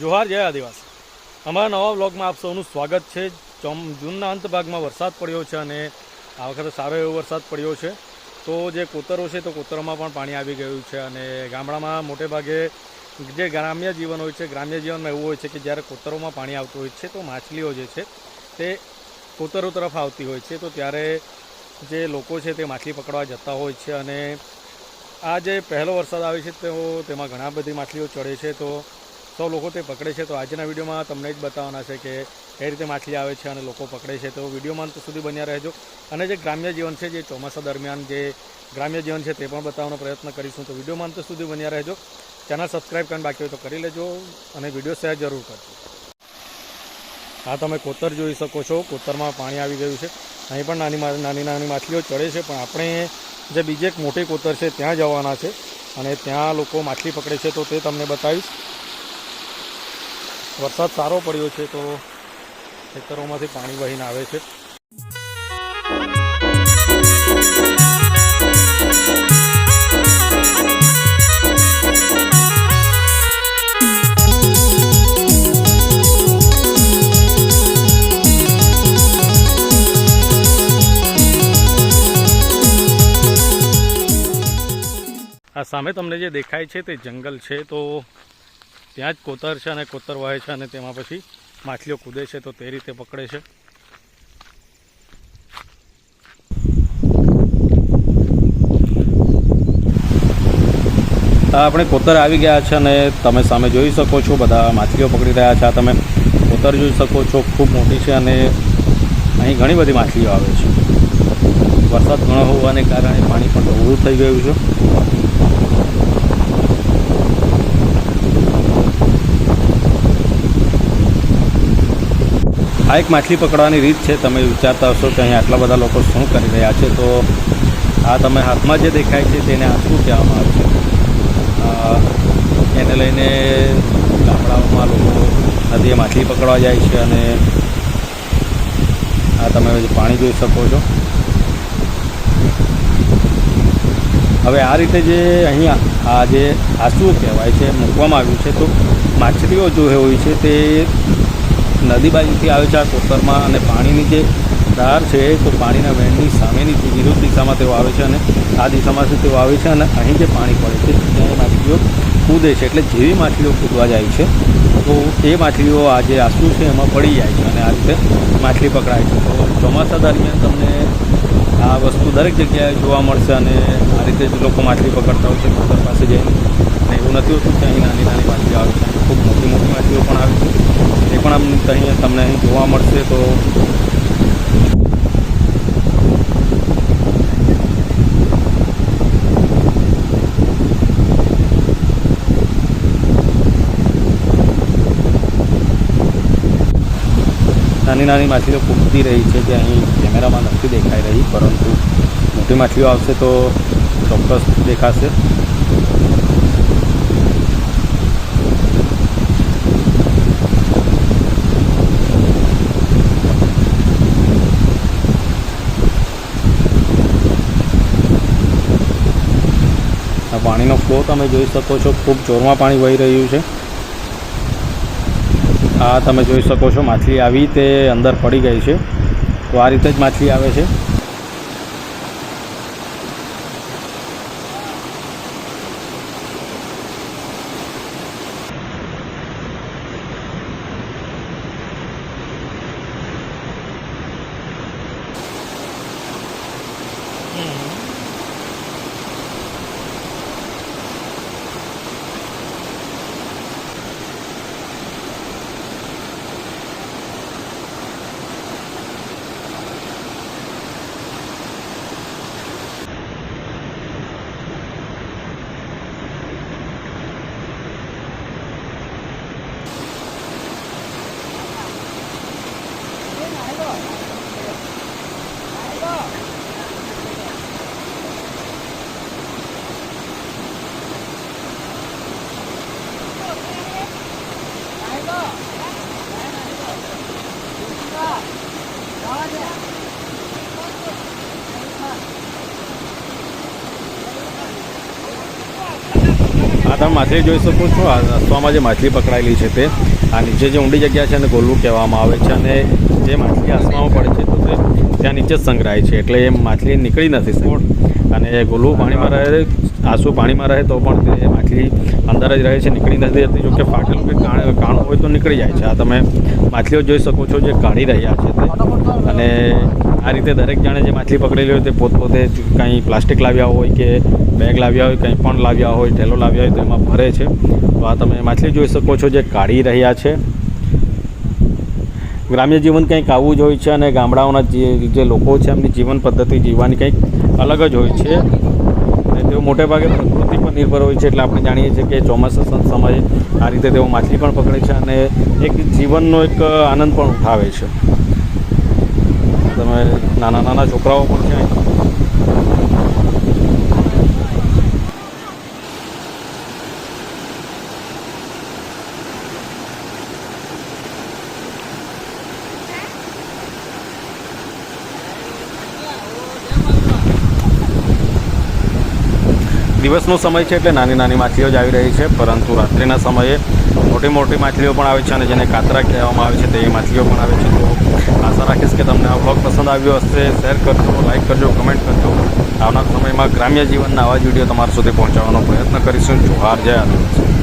જોહાર, જય આદિવાસી. અમારા નવા બ્લોગમાં આપ સૌનું સ્વાગત છે. ચોમ, જૂનના અંત ભાગમાં વરસાદ પડ્યો છે અને આ વખતે સારો એવો વરસાદ પડ્યો છે. તો જે કોતરો છે, તો કોતરોમાં પણ પાણી આવી ગયું છે અને ગામડામાં મોટે ભાગે જે ગ્રામ્ય જીવન હોય છે, ગ્રામ્ય જીવનમાં એવું હોય છે કે જ્યારે કોતરોમાં પાણી આવતું હોય છે, તો માછલીઓ જે છે, તે કોતરો તરફ આવતી હોય છે. તો ત્યારે જે લોકો છે, તે માછલી પકડવા જતા હોય છે અને આ જે પહેલો વરસાદ આવે છે, તો તેમાં ઘણા બધી માછલીઓ ચડે છે. તો સૌ લોકો તે પકડે છે. તો આજના વિડીયોમાં તમને જ બતાવવાના છે કે કઈ રીતે માછલી આવે છે અને લોકો પકડે છે. તો વિડીયોમાં અંત સુધી બન્યા રહેજો. અને જે ગ્રામ્ય જીવન છે, જે ચોમાસા દરમિયાન જે ગ્રામ્ય જીવન છે, તે પણ બતાવવાનો પ્રયત્ન કરીશું. તો વિડીયોમાં અંત સુધી બન્યા રહેજો. ચેનલ સબસ્ક્રાઈબ કરીને બાકી હોય તો કરી લેજો અને વીડિયો શેર જરૂર કરજો. આ તમે કોતર જોઈ શકો છો. કોતરમાં પાણી આવી ગયું છે. અહીં પણ નાની નાની નાની માછલીઓ ચડે છે, પણ આપણે જે બીજી એક મોટી કોતર છે, ત્યાં જવાના છે. અને ત્યાં લોકો માછલી પકડે છે, તો તે તમને બતાવીશ. વરસાદ સારો પડ્યો છે તો ખેતરોમાંથી પાણી વહીને આવે છે. આ સામે તમને જે દેખાય છે તે જંગલ છે તો ત્યાં જ કોતર છે અને કોતર વહે છે અને તેમાં પછી માછલીઓ કૂદે છે તો તે રીતે પકડે છે. આપણે કોતર આવી ગયા છે અને તમે સામે જોઈ શકો છો, બધા માછલીઓ પકડી રહ્યા છે. તમે કોતર જોઈ શકો છો, ખૂબ મોટી છે અને અહીં ઘણી બધી માછલીઓ આવે છે. વરસાદ ઘણો હોવાને કારણે પાણી પણ ડહોળું થઈ ગયું છે. આ એક માછલી પકડવાની રીત છે, તમે વિચારતા હશો કે અહીં આટલા બધા લોકો શું કરી રહ્યા છે, તો આ તમે હાથમાં જે દેખાય છે તેને આંસુ કહેવામાં આવે છે. એને લઈને ગામડાઓમાં લોકો નદીએ માછલી પકડવા જાય છે અને આ તમે પાણી જોઈ શકો છો. હવે આ રીતે જે અહીંયા આ જે આસુ કહેવાય છે, મૂકવામાં આવ્યું છે, તો માછલીઓ જો હોય છે તે નદી બાજુથી આવે છે આ કોતરમાં અને પાણીની જે ધાર છે, તો પાણીના વેણની સામેની વિરુદ્ધ દિશામાં તેઓ આવે છે અને આ દિશામાંથી તેઓ આવે છે અને અહીં જે પાણી પડે છે ત્યાં માછલીઓ કૂદે છે. એટલે જેવી માછલીઓ કૂદવા જાય છે, તો એ માછલીઓ આ જે આસુ છે, એમાં પડી જાય છે અને આ રીતે માછલી પકડાય છે. તો ચોમાસા દરમિયાન તમને આ વસ્તુ દરેક જગ્યાએ જોવા મળશે અને આ રીતે જ લોકો માછલી પકડતા હોય છે, કોતર પાસે જઈને. એવું નથી હોતું કે અહીં નાની નાની માછલીઓ આવે છે. ખૂબ મોટી મોટી માછલીઓ પણ આવે છે. એ પણ આમ અહીં તમને અહીં જોવા મળશે તો નાની નાની માછલીઓ કૂદતી રહી છે જે અહીં કેમેરામાં નથી દેખાઈ રહી, પરંતુ મોટી માછલીઓ આવશે તો ચોક્કસ દેખાશે. પાણીનો ફ્લો તમે જોઈ શકો છો, ખૂબ જોરમાં પાણી વહી રહ્યું છે. આ તમે જોઈ શકો છો, માછલી આવી તે અંદર પડી ગઈ છે. તો આ રીતે જ માછલી આવે છે. તમે માછલી જોઈ શકો છો. આ જે માછલી પકડાયેલી છે તે આ નીચે જે ઊંડી જગ્યા છે એને ગોલું કહેવામાં આવે છે, અને જે માછલી આસમામાં પડે છે તો તે ત્યાં નીચે જ સંગ્રહાય છે. એટલે એ માછલી નીકળી નથી શકતી. અને ગોલું પાણીમાં રહે, આંસુ પાણીમાં રહે તો પણ તે માછલી અંદર જ રહે છે, નીકળી નથી જતી જોકે ફાટેલું કે કાણું હોય તો નીકળી જાય છે. આ તમે માછલીઓ જોઈ શકો છો જે કાઢી રહ્યા છે તે. અને આ રીતે દરેક જણે જે માછલી પકડેલી હોય તે પોતપોતે કંઈ પ્લાસ્ટિક લાવ્યા હોય કે બેગ લાવ્યા હોય, કંઈ પણ લાવ્યા હોય, ઠેલો લાવ્યા હોય તો એમાં ભરે છે. તો આ તમે માછલી જોઈ શકો છો જે કાઢી રહ્યા છે. ગ્રામ્ય જીવન કંઈક આવું જ હોય છે અને ગામડાઓના જે લોકો છે એમની જીવન પદ્ધતિ, જીવવાની કંઈક અલગ જ હોય છે. અને તેઓ મોટે ભાગે પ્રકૃતિ પર નિર્ભર હોય છે એટલે આપણે જાણીએ છીએ કે ચોમાસા સમ- સમયે આ રીતે તેઓ માછલી પણ પકડે છે અને એક જીવનનો એક આનંદ પણ ઉઠાવે છે. તમે નાના નાના છોકરાઓ પણ છે. દિવસનો સમય છે એટલે નાની નાની માછલીઓ જ આવી રહી છે, પરંતુ રાત્રિના સમયે મોટી મોટી માછલીઓ પણ આવે છે અને જેને કાતરા કહેવામાં આવે છે તે માછલીઓ પણ આવે છે. તો આશા રાખીશ કે તમને આ બ્લોગ પસંદ આવ્યો હશે. શેર કરજો લાઇક કરજો, કમેન્ટ કરજો. આવનાર સમયમાં ગ્રામ્ય જીવનના આવા જ વીડિયો તમારા સુધી પહોંચાડવાનો પ્રયત્ન કરીશું. જોહાર, જય આદિવાસી.